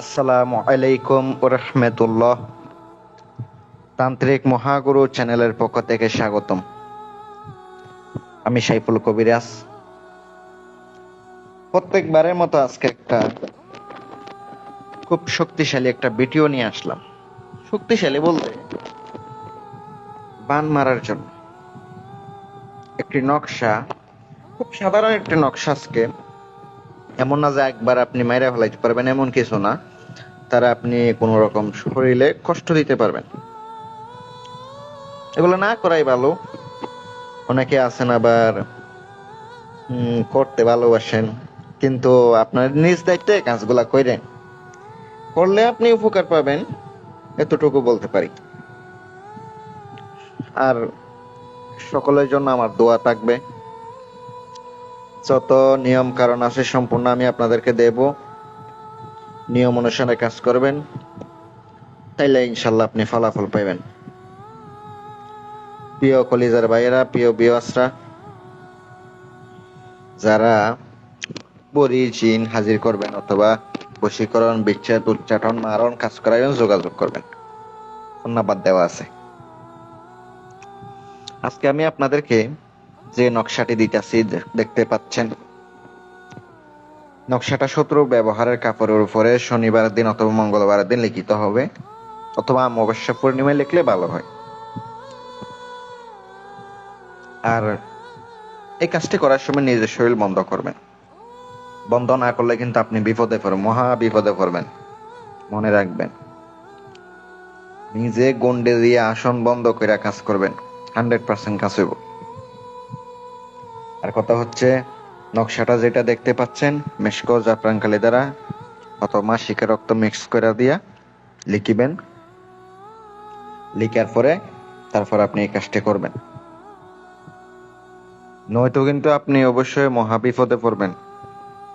আসসালামু আলাইকুম রহমতুল্লাহ। তান্ত্রিক মহাগুরু চ্যানেলের পক্ষ থেকে স্বাগতম। আমি সাইফুল কবিরাজ। প্রত্যেকবারের মতো আজকে একটা খুব শক্তিশালী একটা ভিডিও নিয়ে আসলাম। শক্তিশালী বলতে বান মারার জন্য। একটি নকশা, খুব সাধারণ একটি নকশা আজকে। এমন না যে একবার আপনি মাইরা ফেলাইতে পারবেন, এমন কিছু না। তারা আপনি কোন রকম শরীরে কষ্ট দিতে পারবেন। এগুলো না করাই ভালো। অনেকে আছেন আবার করতে ভালোবাসেন, কিন্তু আপনার নিজ দায়িত্বে কাজগুলা করেন করলে আপনি উপকার পাবেন, এতটুকু বলতে পারি। আর সকলের জন্য আমার দোয়া থাকবে। যত নিয়ম কারণ আছে সম্পূর্ণ আমি আপনাদেরকে দেব। নিয়ম অনুসারে কাজ করবেন, তাইলে ইনশাল্লাহ আপনি ফলাফল পাইবেন। প্রিয় কলিজার ভাইয়েরা, প্রিয় বিয়াসরা যারা বড়ি, জিন হাজির করবেন অথবা বশীকরণ, বিচ্ছেদ, উচ্চাটন, মারণ কাজ করাবেন যোগাযোগ করবেন। ধন্যবাদ দেওয়া আছে। আজকে আমি আপনাদেরকে যে নকশাটি দিতেছি দেখতে পাচ্ছেন নকশাটা শত্রু ব্যবহারের কাপড়ের উপরে শনিবার দিন অথবা মঙ্গলবার দিন লিখিত হবে, অথবা অমাবস্যা পূর্ণিমায় লিখলে ভালো হয়। আর এই কাজটি করার সময় নিজের শরীর বন্ধ করবেন। বন্ধ না করলে কিন্তু আপনি বিপদে পড়বেন মহা বিপদে পড়বেন। মনে রাখবেন, নিজে গন্ডে দিয়ে আসন বন্ধ করে কাজ করবেন, হান্ড্রেড পার্সেন্ট কাজ হইব। আর কথা হচ্ছে নকশাটা যেটা দেখতে পাচ্ছেন, মেশকো জাফরান কালি দ্বারা অথবা মাসিকের রক্ত মিক্স করে দিয়া লিখিবেন। লিখার পরে তারপর আপনি এই কাজটি করবেন। নয়তো কিন্তু আপনি অবশ্যই মহা বিপদে পড়বেন।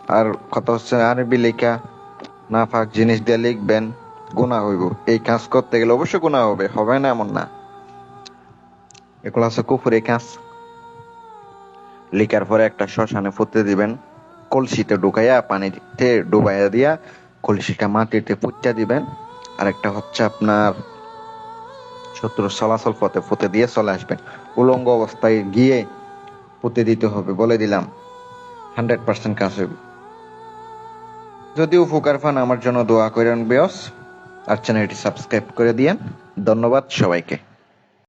আর কথা হচ্ছে আরবি লেখা না ফাঁক জিনিস দিয়ে লিখবেন গুণা হইব। এই কাজ করতে গেলে অবশ্যই গুণা হবে হবে না এমন না। এগুলো হচ্ছে কুফুরি কাজ। লিকার পরে একটা শ্মশানে ফুটতে দিবেন, কলসিতে ঢুকাইয়া পানিতে ডুবাইয়া দিয়া কলসিটা মাটিতে পুঁততে দিবেন। আর একটা হচ্ছে আপনার শত্রুর চলাচল পথে ফুটে দিয়ে চলে আসবেন। উলঙ্গ অবস্থায় গিয়ে পুঁতে দিতে হবে বলে দিলাম। হান্ড্রেড পার্সেন্ট কাজ হবে যদি উপকার পান আমার জন্য দোয়া করেন, বেয়স। আর চ্যানেলটি সাবস্ক্রাইব করে দিয়েন। ধন্যবাদ সবাইকে।